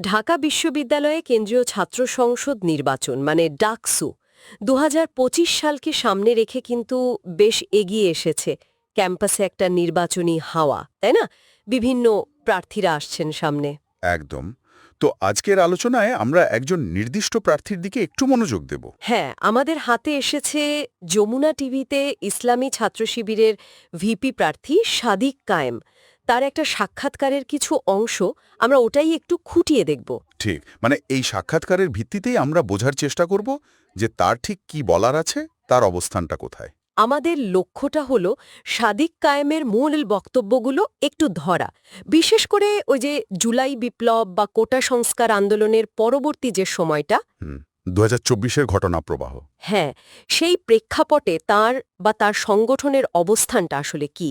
ঢাকা বিশ্ববিদ্যালয়ে কেন্দ্রীয় ছাত্র সংসদ নির্বাচন মানে ডাকসু দু সালকে সামনে রেখে কিন্তু বেশ এগিয়ে এসেছে। ক্যাম্পাসে একটা নির্বাচনী হাওয়া তাই না? বিভিন্ন প্রার্থীরা আসছেন সামনে। একদম। তো আজকের আলোচনায় আমরা একজন নির্দিষ্ট প্রার্থীর দিকে একটু মনোযোগ দেব। হ্যাঁ আমাদের হাতে এসেছে যমুনা টিভিতে ইসলামী ছাত্র শিবিরের ভিপি প্রার্থী সাদিক কায়েম। তার একটা সাক্ষাৎকারের কিছু অংশ আমরা ওটাই একটু খুঁটিয়ে দেখব। ঠিক মানে এই সাক্ষাৎকারের ভিত্তিতেই আমরা বোঝার চেষ্টা করব যে তার ঠিক কি বলার আছে তার অবস্থানটা কোথায়। আমাদের লক্ষ্যটা হল সাদিক কায়েমের মূল বক্তব্যগুলো একটু ধরা। বিশেষ করে ওই যে জুলাই বিপ্লব বা কোটা সংস্কার আন্দোলনের পরবর্তী যে সময়টা দু হাজার চব্বিশের ঘটনা প্রবাহ হ্যাঁ সেই প্রেক্ষাপটে তার বা তার সংগঠনের অবস্থানটা আসলে কি?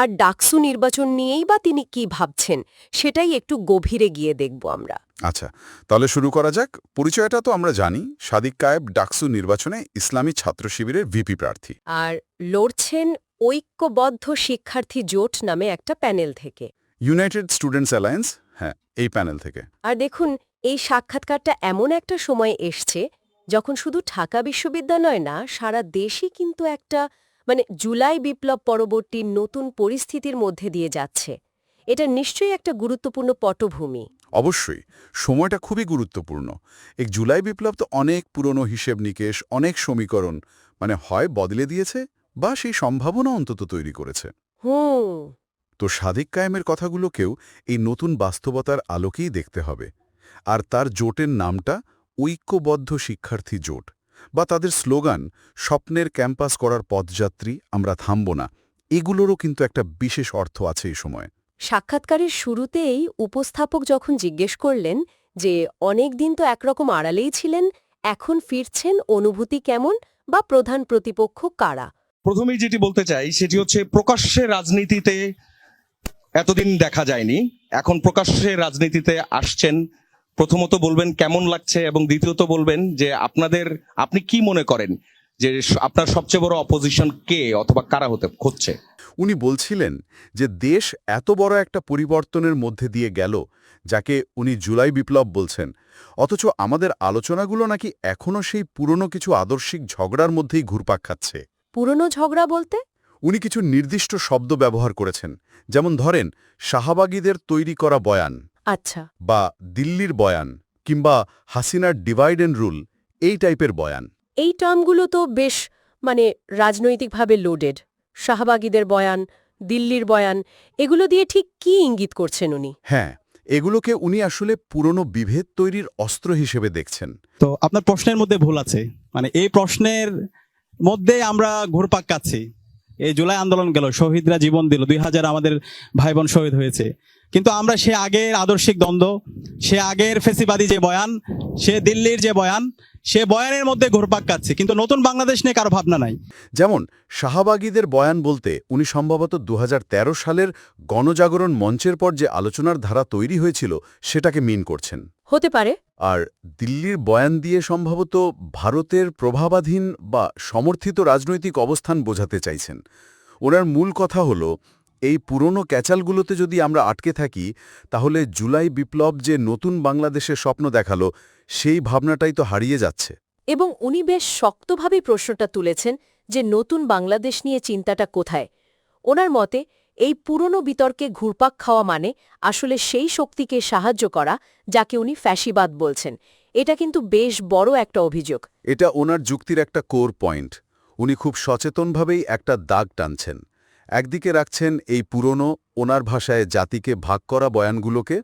আর ডাকসু নির্বাচন নিয়েই বা তিনি কি ভাবছেন সেটাই একটু গভীরে গিয়ে দেখব আমরা। আচ্ছা তাহলে শুরু করা যাক। পরিচয়টা তো আমরা জানি সাদিক কায়েব ডাকসু নির্বাচনে ইসলামী ছাত্র শিবিরের ভিপি প্রার্থী। আর লড়ছেন ঐক্যবদ্ধ শিক্ষার্থী জোট নামে একটা প্যানেল থেকে। ইউনাইটেড স্টুডেন্টস অ্যালায়েন্স হ্যাঁ এই প্যানেল থেকে। আর দেখুন এই সাক্ষাৎকারটা এমন একটা সময় এসছে যখন শুধু ঢাকা বিশ্ববিদ্যালয় না সারা দেশই কিন্তু একটা মানে জুলাই বিপ্লব পরবর্তী নতুন পরিস্থিতির মধ্যে দিয়ে যাচ্ছে। এটা নিশ্চয়ই একটা গুরুত্বপূর্ণ পটভূমি। অবশ্যই সময়টা খুবই গুরুত্বপূর্ণ। এক জুলাই বিপ্লব তো অনেক পুরনো হিসেব নিকেশ অনেক সমীকরণ মানে হয় বদলে দিয়েছে বা সেই সম্ভাবনা অন্তত তৈরি করেছে। হুম। তো সাদিক কায়েমের কথাগুলোকেও এই নতুন বাস্তবতার আলোকেই দেখতে হবে। আর তার জোটের নামটা ঐক্যবদ্ধ শিক্ষার্থী জোট বা তাদের স্লোগান স্বপ্নের ক্যাম্পাস করার পথযাত্রী আমরা থামব না। এগুলোরও কিন্তু একটা বিশেষ অর্থ আছে এই সময়। সাক্ষাৎকারের শুরুতেই উপস্থাপক যখন জিজ্ঞেস করলেন যে অনেক দিন তো একরকম আড়ালেই ছিলেন এখন ফিরছেন অনুভূতি কেমন বা প্রধান প্রতিপক্ষ কারা? প্রথমেই যেটি বলতে চাই সেটি হচ্ছে প্রকাশ্যে রাজনীতিতে এতদিন দেখা যায়নি এখন প্রকাশ্যে রাজনীতিতে আসছেন প্রথমত বলবেন কেমন লাগছে এবং দ্বিতীয়ত বলবেন যে আপনাদের আপনি কি মনে করেন যে আপনার সবচেয়ে বড় অপোজিশন কে অথবা কারা হতে খুঁজছে উনি বলছিলেন যে দেশ এত বড় একটা পরিবর্তনের মধ্যে দিয়ে গেল যাকে উনি জুলাই বিপ্লব বলছেন। অথচ আমাদের আলোচনাগুলো নাকি এখনও সেই পুরনো কিছু আদর্শিক ঝগড়ার মধ্যেই ঘুরপাক খাচ্ছে। পুরনো ঝগড়া বলতে? উনি কিছু নির্দিষ্ট শব্দ ব্যবহার করেছেন যেমন ধরেন শাহবাগীদের তৈরি করা বয়ান। আচ্ছা। বা দিল্লির বয়ান কিংবা হাসিনার ডিভাইড অ্যান্ড রুল এই টাইপের বয়ান। এই টার্মগুলো তো বেশ মানে রাজনৈতিকভাবে লোডেড শাহবাগীদের বয়ান দিল্লির বয়ান এগুলো দিয়ে ঠিক কি ইঙ্গিত করছেন উনি? হ্যাঁ এগুলোকে উনি আসলে পুরনো বিভেদ তৈরির অস্ত্র হিসেবে দেখছেন। তো আপনার প্রশ্নের মধ্যে ভুল আছে। মানে এই প্রশ্নের মধ্যে আমরা ঘুরপাক কাচ্ছি এই জুলাই আন্দোলন গেল শহীদরা জীবন দিল। দুই হাজার আমাদের ভাই বোন শহীদ হয়েছে। কিন্তু আমরা সে আগের আদর্শিক দ্বন্দ্ব সে আগের ফেসিবাদী যে বয়ান সে দিল্লির যে বয়ান সে বয়ানের মধ্যে ঘোরপাক কাচ্ছে কিন্তু নতুন বাংলাদেশ নিয়ে কারও ভাবনা নাই। যেমন শাহবাগীদের বয়ান বলতে উনি সম্ভবত দুহাজার তেরো সালের গণজাগরণ মঞ্চের পর যে আলোচনার ধারা তৈরি হয়েছিল সেটাকে মিন করছেন। হতে পারে। আর দিল্লির বয়ান দিয়ে সম্ভবত ভারতের প্রভাবাধীন বা সমর্থিত রাজনৈতিক অবস্থান বোঝাতে চাইছেন। ওনার মূল কথা হল এই পুরনো ক্যাচালগুলোতে যদি আমরা আটকে থাকি তাহলে জুলাই বিপ্লব যে নতুন বাংলাদেশের স্বপ্ন দেখাল সেই ভাবনাটাই তো হারিয়ে যাচ্ছে। এবং উনি বেশ শক্তভাবে প্রশ্নটা তুলেছেন যে নতুন বাংলাদেশ নিয়ে চিন্তাটা কোথায়? ওনার মতে এই পুরনো বিতর্কে ঘুরপাক খাওয়া মানে আসলে সেই শক্তিকে সাহায্য করা যাকে উনি ফ্যাসিবাদ বলছেন। এটা কিন্তু বেশ বড় একটা অভিযোগ। এটা ওনার যুক্তির একটা কোর পয়েন্ট। উনি খুব সচেতনভাবেই একটা দাগ টানছেন। একদিকে রাখছেন এই পুরনো ওনার ভাষায় জাতিকে ভাগ করা বয়ানগুলোকে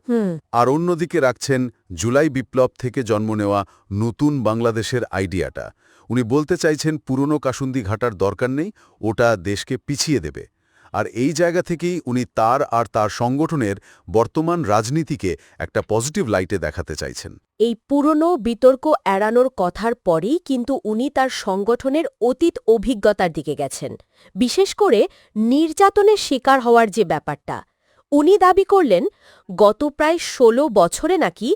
আর অন্যদিকে রাখছেন জুলাই বিপ্লব থেকে জন্ম নেওয়া নতুন বাংলাদেশের আইডিয়াটা। উনি বলতে চাইছেন পুরনো কাসুন্দি ঘাটার দরকার নেই ওটা দেশকে পিছিয়ে দেবে। আর এই জায়গা থেকেই উনি তার আর তার সংগঠনের বর্তমান রাজনীতিকে একটা পজিটিভ লাইটে দেখাতে চাইছেন। এই পুরনো বিতর্ক এড়ানোর কথার পরেই কিন্তু উনি তার সংগঠনের অতীত অভিজ্ঞতার দিকে গেছেন। বিশেষ করে নির্যাতনের শিকার হওয়ার যে ব্যাপারটা উনি দাবি করলেন গত প্রায় ১৬ বছরে নাকি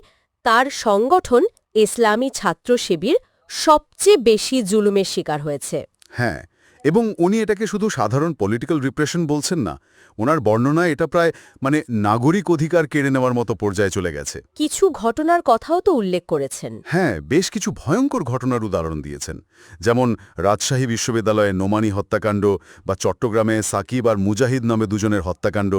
তার সংগঠন ইসলামী ছাত্র শিবির সবচেয়ে বেশি জুলুমের শিকার হয়েছে। হ্যাঁ এবং উনি এটাকে শুধু সাধারণ পলিটিক্যাল রিপ্রেশন বলছেন না ওনার বর্ণনায় এটা প্রায় মানে নাগরিক অধিকার কেড়ে নেওয়ার মতো পর্যায়ে চলে গেছে। কিছু ঘটনার কথাও তো উল্লেখ করেছেন। হ্যাঁ বেশ কিছু ভয়ঙ্কর ঘটনার উদাহরণ দিয়েছেন। যেমন রাজশাহী বিশ্ববিদ্যালয়ে নোমানি হত্যাকাণ্ড বা চট্টগ্রামে সাকিব আর মুজাহিদ নামে দুজনের হত্যাকাণ্ড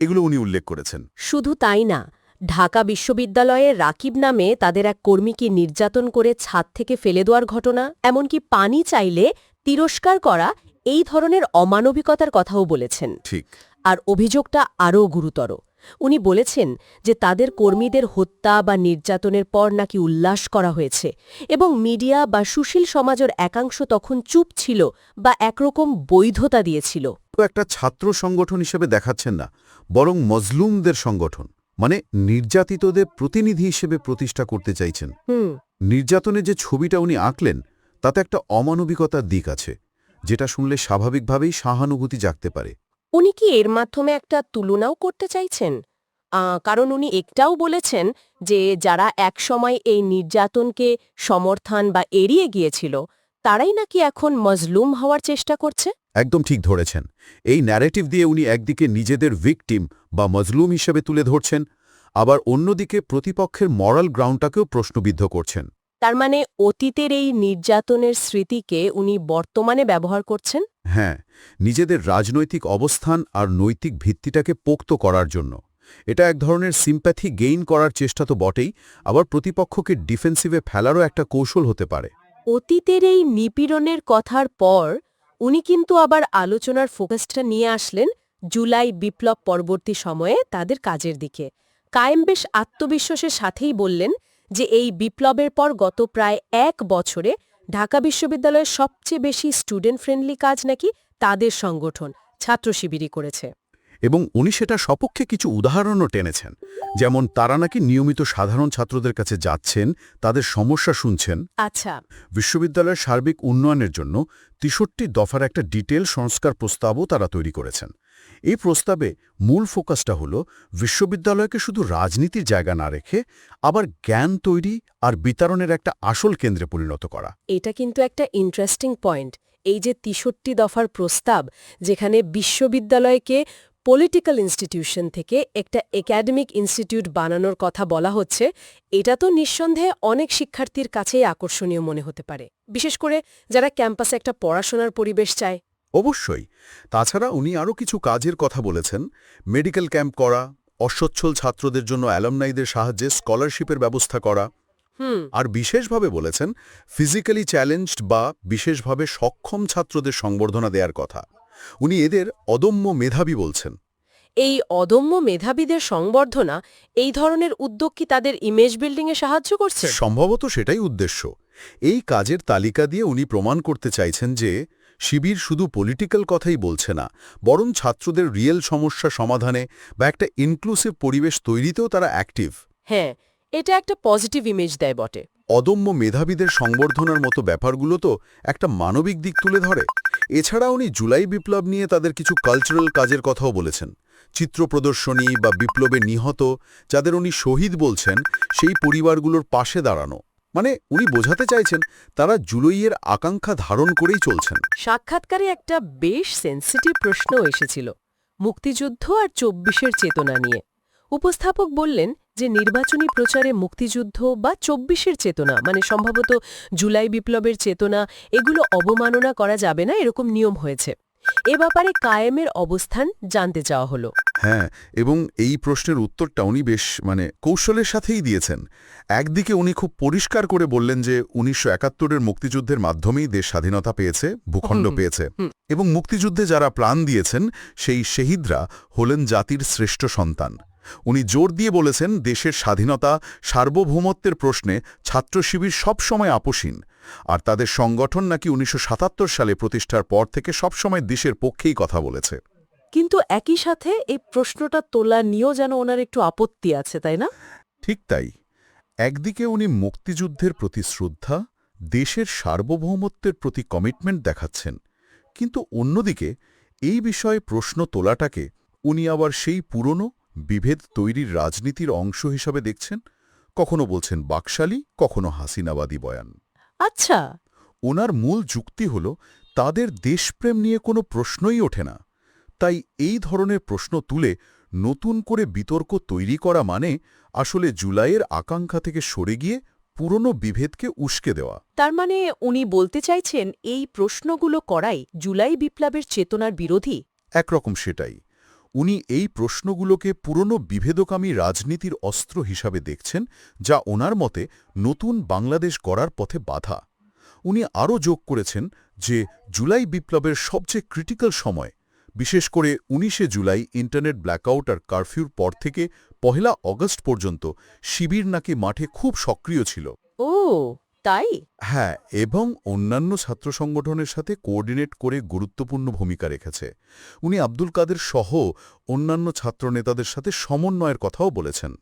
এগুলো উনি উল্লেখ করেছেন। শুধু তাই না ঢাকা বিশ্ববিদ্যালয়ে রাকিব নামে তাদের এক কর্মীকে নির্যাতন করে ছাদ থেকে ফেলে দেওয়ার ঘটনা এমনকি পানি চাইলে তিরস্কার করা এই ধরনের অমানবিকতার কথাও বলেছেন। ঠিক। আর অভিযোগটা আরও গুরুতর। উনি বলেছেন যে তাদের কর্মীদের হত্যা বা নির্যাতনের পর নাকি উল্লাস করা হয়েছে এবং মিডিয়া বা সুশীল সমাজের একাংশ তখন চুপ ছিল বা একরকম বৈধতা দিয়েছিল। তো একটা ছাত্র সংগঠন হিসেবে দেখাচ্ছেন না বরং মজলুমদের সংগঠন মানে নির্যাতিতদের প্রতিনিধি হিসেবে প্রতিষ্ঠা করতে চাইছেন। নির্যাতনের যে ছবিটা উনি আঁকলেন তাতে একটা অমানবিকতার দিক আছে যেটা শুনলে স্বাভাবিকভাবেই সহানুভূতি জাগতে পারে। উনি কি এর মাধ্যমে একটা তুলনাও করতে চাইছেন? কারণ উনি একটাও বলেছেন যে যারা একসময় এই নির্যাতনকে সমর্থন বা এড়িয়ে গিয়েছিল তারাই নাকি এখন মজলুম হওয়ার চেষ্টা করছে? একদম ঠিক ধরেছেন। এই ন্যারেটিভ দিয়ে উনি একদিকে নিজেদের ভিকটিম বা মজলুম হিসেবে তুলে ধরছেন আবার অন্যদিকে প্রতিপক্ষের মরাল গ্রাউন্ডটাকেও প্রশ্নবিদ্ধ করছেন। তার মানে অতীতের এই নির্যাতনের স্মৃতিকে উনি বর্তমানে ব্যবহার করছেন? হ্যাঁ নিজেদের রাজনৈতিক অবস্থান আর নৈতিক ভিত্তিটাকে পোক্ত করার জন্য। এটা এক ধরনের সিম্প্যাথি গেইন করার চেষ্টা তো বটেই আবার প্রতিপক্ষকে ডিফেন্সিভে ফেলারও একটা কৌশল হতে পারে। অতীতের এই নিপীড়নের কথার পর উনি কিন্তু আবার আলোচনার ফোকাসটা নিয়ে আসলেন জুলাই বিপ্লব পরবর্তী সময়ে তাদের কাজের দিকে। কায়েম বেশ আত্মবিশ্বাসের সাথেই বললেন যে এই বিপ্লবের পর গত প্রায় এক বছরে ঢাকা বিশ্ববিদ্যালয়ের সবচেয়ে বেশি স্টুডেন্ট ফ্রেন্ডলি কাজ নাকি তাদের সংগঠন ছাত্র শিবিরই করেছে। এবং উনি সেটা সপক্ষে কিছু উদাহরণও টেনেছেন। যেমন তারা নাকি নিয়মিত সাধারণ ছাত্রদের কাছে যাচ্ছেন তাদের সমস্যা শুনছেন। আচ্ছা। বিশ্ববিদ্যালয়ের সার্বিক উন্নয়নের জন্য তেষট্টি দফার একটা ডিটেল সংস্কার প্রস্তাবও তারা তৈরি করেছেন। এই প্রস্তাবে মূল ফোকাসটা হল বিশ্ববিদ্যালয়কে শুধু রাজনীতির জায়গা না রেখে আবার জ্ঞান তৈরি আর বিতরণের একটা আসল কেন্দ্রে পরিণত করা। এটা কিন্তু একটা ইন্টারেস্টিং পয়েন্ট এই যে তিষট্টি দফার প্রস্তাব যেখানে বিশ্ববিদ্যালয়কে পলিটিক্যাল ইনস্টিটিউশন থেকে একটা একাডেমিক ইনস্টিটিউট বানানোর কথা বলা হচ্ছে, এটা তো নিঃসন্দেহে অনেক শিক্ষার্থীর কাছেই আকর্ষণীয় মনে হতে পারে। বিশেষ করে যারা ক্যাম্পাসে একটা পড়াশোনার পরিবেশ চায়। অবশ্যই। তাছাড়া উনি আরও কিছু কাজের কথা বলেছেন। মেডিকেল ক্যাম্প করা অসচ্ছল ছাত্রদের জন্য অ্যালামনাইদের সাহায্যে স্কলারশিপের ব্যবস্থা করা। হুম। আর বিশেষভাবে বলেছেন ফিজিক্যালি চ্যালেঞ্জড বা বিশেষভাবে সক্ষম ছাত্রদের সংবর্ধনা দেওয়ার কথা। উনি এদের অদম্য মেধাবী বলছেন। এই অদম্য মেধাবীদের সংবর্ধনা এই ধরনের উদ্যোগ কি তাদের ইমেজ বিল্ডিংয়ে সাহায্য করছে? সম্ভবত সেটাই উদ্দেশ্য। এই কাজের তালিকা দিয়ে উনি প্রমাণ করতে চাইছেন যে শিবির শুধু পলিটিক্যাল কথাই বলছে না বরং ছাত্রদের রিয়েল সমস্যা সমাধানে বা একটা ইনক্লুসিভ পরিবেশ তৈরিতেও তারা অ্যাক্টিভ হ্যাঁ এটা একটা পজিটিভ ইমেজ দেয় বটে। অদম্য মেধাবীদের সংবর্ধনার মতো ব্যাপারগুলো তো একটা মানবিক দিক তুলে ধরে। এছাড়া উনি জুলাই বিপ্লব নিয়ে তাদের কিছু কালচারাল কাজের কথাও বলেছেন। চিত্র প্রদর্শনী বা বিপ্লবে নিহত যাদের উনি শহীদ বলছেন সেই পরিবারগুলোর পাশে দাঁড়ানো। মানে উনি বোঝাতে চাইছেন তারা জুলাইয়ের আকাঙ্ক্ষা ধারণ করেই চলছেন। সাক্ষাৎকারে একটা বেশ সেন্সিটিভ প্রশ্ন এসেছিল, মুক্তিযুদ্ধ আর চব্বিশের চেতনা নিয়ে। উপস্থাপক বললেন যে নির্বাচনী প্রচারে মুক্তিযুদ্ধ বা চব্বিশের চেতনা মানে সম্ভবত জুলাই বিপ্লবের চেতনা, এগুলো অবমাননা করা যাবে না, এরকম নিয়ম হয়েছে। এ ব্যাপারে কায়েমের অবস্থান জানতে চাওয়া হলো। হ্যাঁ এবং এই প্রশ্নের উত্তরটা উনি বেশ মানে কৌশলের সাথেই দিয়েছেন। একদিকে উনি খুব পরিষ্কার করে বললেন যে উনিশশো একাত্তরের মুক্তিযুদ্ধের মাধ্যমেই দেশ স্বাধীনতা পেয়েছে ভূখণ্ড পেয়েছে। এবং মুক্তিযুদ্ধে যারা প্রাণ দিয়েছেন সেই শহীদরা হলেন জাতির শ্রেষ্ঠ সন্তান। উনি জোর দিয়ে বলেছেন দেশের স্বাধীনতা সার্বভৌমত্বের প্রশ্নে ছাত্র শিবির সবসময় আপোষীন আর তাদের সংগঠন নাকি উনিশশো সাতাত্তর সালে প্রতিষ্ঠার পর থেকে সবসময় দেশের পক্ষেই কথা বলেছে। কিন্তু একই সাথে এই প্রশ্নটা তোলা নিয়েও যেন ওনার একটু আপত্তি আছে তাই না? ঠিক তাই। একদিকে উনি মুক্তিযুদ্ধের প্রতি শ্রদ্ধা দেশের সার্বভৌমত্বের প্রতি কমিটমেন্ট দেখাচ্ছেন। কিন্তু অন্যদিকে এই বিষয়ে প্রশ্ন তোলাটাকে উনি আবার সেই পুরনো বিভেদ তৈরির রাজনীতির অংশ হিসাবে দেখছেন? কখনো বলছেন বাকশালী কখনো হাসিনাবাদী বয়ান। আচ্ছা। ওনার মূল যুক্তি হল তাদের দেশপ্রেম নিয়ে কোনো প্রশ্নই ওঠে না। তাই এই ধরনের প্রশ্ন তুলে নতুন করে বিতর্ক তৈরি করা মানে আসলে জুলাইয়ের আকাঙ্ক্ষা থেকে সরে গিয়ে পুরনো বিভেদকে উস্কে দেওয়া। তার মানে উনি বলতে চাইছেন এই প্রশ্নগুলো করাই জুলাই বিপ্লবের চেতনার বিরোধী? একরকম সেটাই। উনি এই প্রশ্নগুলোকে পুরনো বিভেদকামী রাজনীতির অস্ত্র হিসাবে দেখছেন, যা ওনার মতে নতুন বাংলাদেশ গড়ার পথে বাধা। উনি আরও যোগ করেছেন যে জুলাই বিপ্লবের সবচেয়ে ক্রিটিক্যাল সময়, বিশেষ করে উনিশে জুলাই ইন্টারনেট ব্ল্যাকআউট আর কারফিউর পর থেকে পহেলা অগস্ট পর্যন্ত শিবির নাকি মাঠে খুব সক্রিয় ছিল। ও তাই? হ্যাঁ এবং অন্যান্য ছাত্র সংগঠনের সাথে কোঅর্ডিনেট করে গুরুত্বপূর্ণ ভূমিকা রেখেছে। উনি আব্দুল কাদের সহ অন্যান্য ছাত্র নেতাদের সাথে সমন্বয়ের কথাও বলেছেন।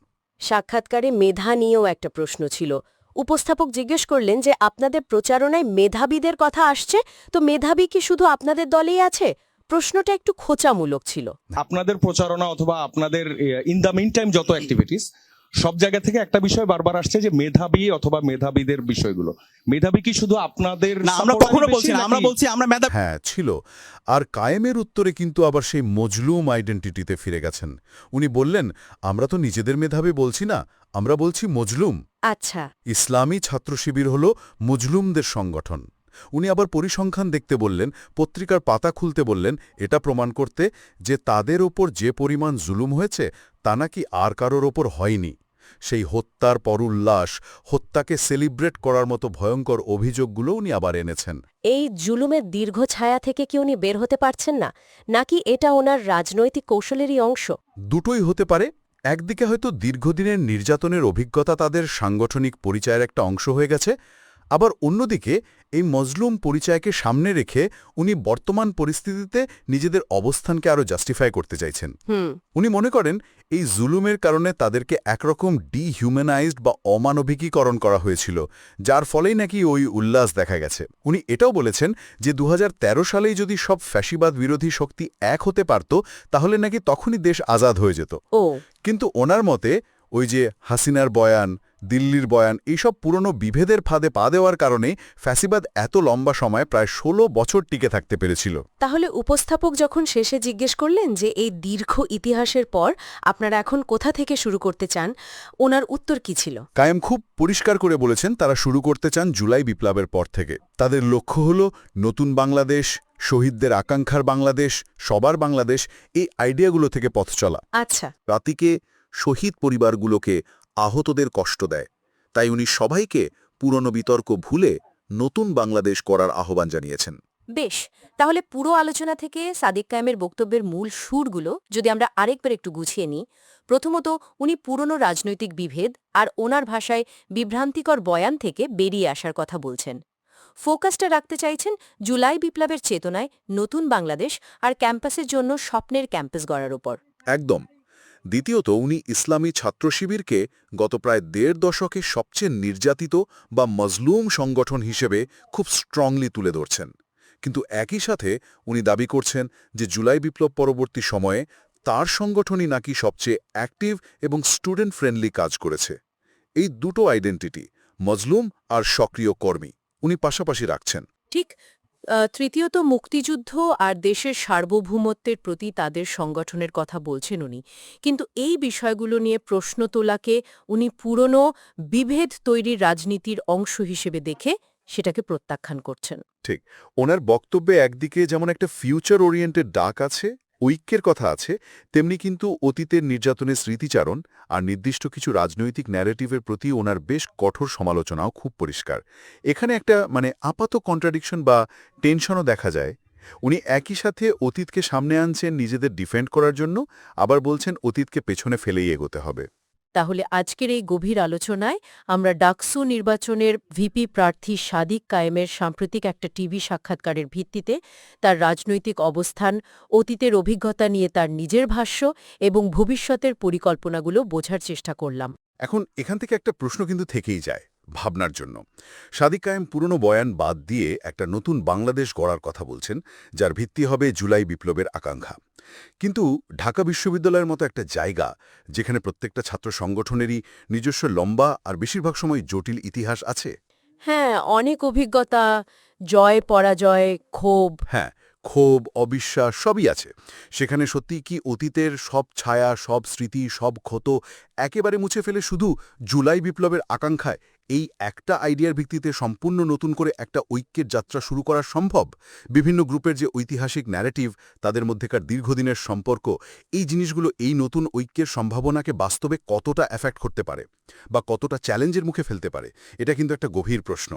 সাক্ষাৎকারে মেধা নিয়েও একটা প্রশ্ন ছিল। উপস্থাপক জিজ্ঞেস করলেন যে আপনাদের প্রচারণায় মেধাবীদের কথা আসছে? তো মেধাবী কি শুধু আপনাদের দলেই আছে? প্রশ্নটা একটু খোঁচামূলক ছিল। আপনাদের প্রচারণা অথবা আপনাদের ইন দ্য মিন টাইম যত অ্যাক্টিভিটিস সব জায়গা থেকে একটা বিষয় বারবার আসছে যে মেধাবী অথবা মেধাবীদের বিষয়গুলো। মেধাবী কি শুধু আপনাদের না আমরা কখনো বলছি না আমরা বলছি আমরা মেধা হ্যাঁ ছিল। আর কায়েমের উত্তরে কিন্তু আবার সেই মজলুম আইডেন্টিটিতে ফিরে গেছেন। উনি বললেন আমরা তো নিজেদের মেধাবী বলছি না আমরা বলছি মজলুম। আচ্ছা। ইসলামী ছাত্র শিবির হল মজলুমদের সংগঠন। উনি আবার পরিসংখ্যান দেখতে বললেন পত্রিকার পাতা খুলতে বললেন এটা প্রমাণ করতে যে তাদের ওপর যে পরিমাণ জুলুম হয়েছে তা নাকি আর কারোর ওপর হয়নি। সেই হত্যার পর উল্লাস হত্যাকে সেলিব্রেট করার মতো ভয়ঙ্কর অভিযোগগুলো উনি আবার এনেছেন। এই জুলুমের দীর্ঘ ছায়া থেকে কি উনি বের হতে পারছেন না? নাকি এটা ওনার রাজনৈতিক কৌশলেরই অংশ? দুটোই হতে পারে। একদিকে হয়তো দীর্ঘদিনের নির্যাতনের অভিজ্ঞতা তাদের সাংগঠনিক পরিচয়ের একটা অংশ হয়ে গেছে আবার অন্যদিকে এই মজলুম পরিচয়কে সামনে রেখে উনি বর্তমান পরিস্থিতিতে নিজেদের অবস্থানকে আরও জাস্টিফাই করতে চাইছেন। উনি মনে করেন এই জুলুমের কারণে তাদেরকে একরকম ডিহিউম্যানাইজড বা অমানবিকীকরণ করা হয়েছিল যার ফলেই নাকি ওই উল্লাস দেখা গেছে। উনি এটাও বলেছেন যে দু হাজার তেরো সালেই যদি সব ফ্যাসিবাদ বিরোধী শক্তি এক হতে পারত তাহলে নাকি তখনই দেশ আজাদ হয়ে যেত। কিন্তু ওনার মতে ওই যে হাসিনার বয়ান দিল্লির বয়ান এইসব পুরনো বিভেদের ফাঁদে পা দেওয়ার কারণে ফ্যাসিবাদ এত লম্বা সময় প্রায় ১৬ বছর টিকে থাকতে পেরেছিল। তাহলে উপস্থাপক যখন শেষে জিজ্ঞেস করলেন যে এই দীর্ঘ ইতিহাসের পর আপনারা এখন কোথা থেকে শুরু করতে চান? ওনার উত্তর কি ছিল? কায়েম খুব পরিষ্কার করে বলেছেন তারা শুরু করতে চান জুলাই বিপ্লবের পর থেকে। তাদের লক্ষ্য হল নতুন বাংলাদেশ শহীদদের আকাঙ্ক্ষার বাংলাদেশ সবার বাংলাদেশ এই আইডিয়াগুলো থেকে পথ চলা। আচ্ছা। রাতিকে শহীদ পরিবারগুলোকে আহতদের কষ্ট দেয়। তাই উনি সবাইকে পুরনো বিতর্ক ভুলে নতুন বাংলাদেশ করার আহ্বান জানিয়েছেন। বেশ তাহলে পুরো আলোচনা থেকে সাদিক কায়েমের বক্তব্যের মূল সুরগুলো যদি আমরা আরেকবার একটু গুছিয়ে নিই প্রথমত উনি পুরনো রাজনৈতিক বিভেদ আর ওনার ভাষায় বিভ্রান্তিকর বয়ান থেকে বেরিয়ে আসার কথা বলছেন। ফোকাসটা রাখতে চাইছেন জুলাই বিপ্লবের চেতনায় নতুন বাংলাদেশ আর ক্যাম্পাসের জন্য স্বপ্নের ক্যাম্পাস গড়ার ওপর একদম। দ্বিতীয়ত, উনি ইসলামী ছাত্র শিবিরকে গত প্রায় দেড় দশকে সবচেয়ে নির্যাতিত বা মজলুম সংগঠন হিসেবে খুব স্ট্রংলি তুলে ধরছেন। কিন্তু একই সাথে উনি দাবি করছেন যে জুলাই বিপ্লব পরবর্তী সময়ে তার সংগঠনই নাকি সবচেয়ে অ্যাক্টিভ এবং স্টুডেন্ট ফ্রেন্ডলি কাজ করেছে। এই দুটো আইডেন্টিটি মজলুম আর সক্রিয় কর্মী, উনি পাশাপাশি রাখছেন। ঠিক তৃতীয়ত মুক্তিযুদ্ধ আর দেশের সার্বভৌমত্বের প্রতি তাদের সংগঠনের কথা বলছেন উনি। কিন্তু এই বিষয়গুলো নিয়ে প্রশ্ন তোলাকে উনি পুরনো বিভেদ তৈরির রাজনীতির অংশ হিসেবে দেখে সেটাকে প্রত্যাখ্যান করছেন। ঠিক। ওনার বক্তব্যে একদিকে যেমন একটা ফিউচার ওরিয়েন্টেড ডাক আছে ঐক্যের কথা আছে, তেমনি কিন্তু অতীতের নির্যাতনের স্মৃতিচারণ আর নির্দিষ্ট কিছু রাজনৈতিক ন্যারেটিভের প্রতি ওনার বেশ কঠোর সমালোচনাও খুব পরিষ্কার। এখানে একটা মানে আপাত কন্ট্রাডিকশন বা টেনশনও দেখা যায়। উনি একই সাথে অতীতকে সামনে আনছেন নিজেদের ডিফেন্ড করার জন্য, আবার বলছেন অতীতকে পেছনে ফেলেই এগোতে হবে। তাহলে আজকের এই গভীর আলোচনায় আমরা ডাকসু নির্বাচনের ভিপি প্রার্থী সাদিক কায়েমের সাম্প্রতিক একটা টিভি সাক্ষাৎকারের ভিত্তিতে তার রাজনৈতিক অবস্থান, অতীতের অভিজ্ঞতা নিয়ে তার নিজের ভাষ্য এবং ভবিষ্যতের পরিকল্পনাগুলো বোঝার চেষ্টা করলাম। এখন এখান থেকে একটা প্রশ্ন কিন্তু থেকেই যায় ভাবনার জন্য। সাদিক কায়েম পুরনো বয়ান বাদ দিয়ে একটা নতুন বাংলাদেশ গড়ার কথা বলছেন, যার ভিত্তি হবে জুলাই বিপ্লবের আকাঙ্ক্ষা। কিন্তু ঢাকা বিশ্ববিদ্যালয়ের মতো একটা জায়গা যেখানে প্রত্যেকটা ছাত্র সংগঠনেরই নিজস্ব লম্বা আর বেশিরভাগ সময় জটিল ইতিহাস আছে? হ্যাঁ অনেক অভিজ্ঞতা জয় পরাজয় ক্ষোভ। হ্যাঁ ক্ষোভ অবিশ্বাস সবই আছে। সেখানে সত্যি কি অতীতের সব ছায়া সব স্মৃতি সব ক্ষত একেবারে মুছে ফেলে শুধু জুলাই বিপ্লবের আকাঙ্ক্ষায়? এই একটা আইডিয়ার ভিত্তিতে সম্পূর্ণ নতুন করে একটা ঐক্যের যাত্রা শুরু করা সম্ভব? বিভিন্ন গ্রুপের যে ঐতিহাসিক ন্যারেটিভ তাদের মধ্যেকার দীর্ঘদিনের সম্পর্ক, এই জিনিসগুলো এই নতুন ঐক্যের সম্ভাবনাকে বাস্তবে কতটা অ্যাফেক্ট করতে পারে? বা কতটা চ্যালেঞ্জের মুখে ফেলতে পারে? এটা কিন্তু একটা গভীর প্রশ্ন।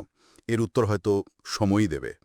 এর উত্তর হয়তো সময়ই দেবে।